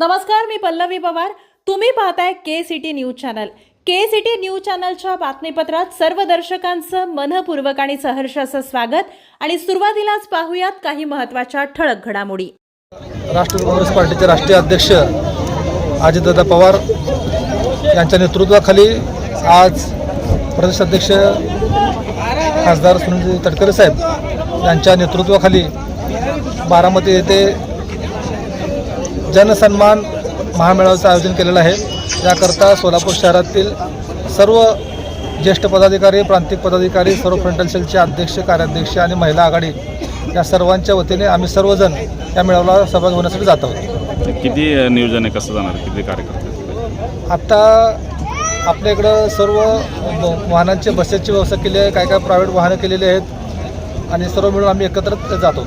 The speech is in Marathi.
नमस्कार मी पल्लवी पवार. तुम्ही पाहताय K City news channel K City news चॅनलच्या बातमीपत्रात सर्व दर्शकांचं मनपूर्वक आणि सहर्ष असं स्वागत. आणि सुरुवातीलाच पाहूयात काही महत्त्वाच्या ठळक घडामोडी. राष्ट्रवादी काँग्रेस पार्टीचे राष्ट्रीय अध्यक्ष अजितदादा पवार यांच्या नेतृत्वाखाली आज प्रदेश अध्यक्ष खासदार सुनील तटकरे साहेब यांच्या नेतृत्वाखाली बारामती येथे जनसन्मान महामेळाव्याचं आयोजन केलेलं आहे. याकरता सोलापूर शहरातील सर्व ज्येष्ठ पदाधिकारी प्रांतिक पदाधिकारी सर्व फ्रंटल सेलचे अध्यक्ष कार्याध्यक्ष आणि महिला आघाडी या सर्वांच्या वतीने आम्ही सर्वजण या मेळाव्याला सहभागी होण्यासाठी जात आहोत. किती अ, नियोजन आहे? कसं जाणार? किती कार्यकर्ते? आत्ता आपल्या इकडं सर्व वाहनांचे बसेसची व्यवस्था केली आहे. काय काय प्रायव्हेट वाहनं केलेली आहेत. आणि सर्व मिळून आम्ही एकत्र जातो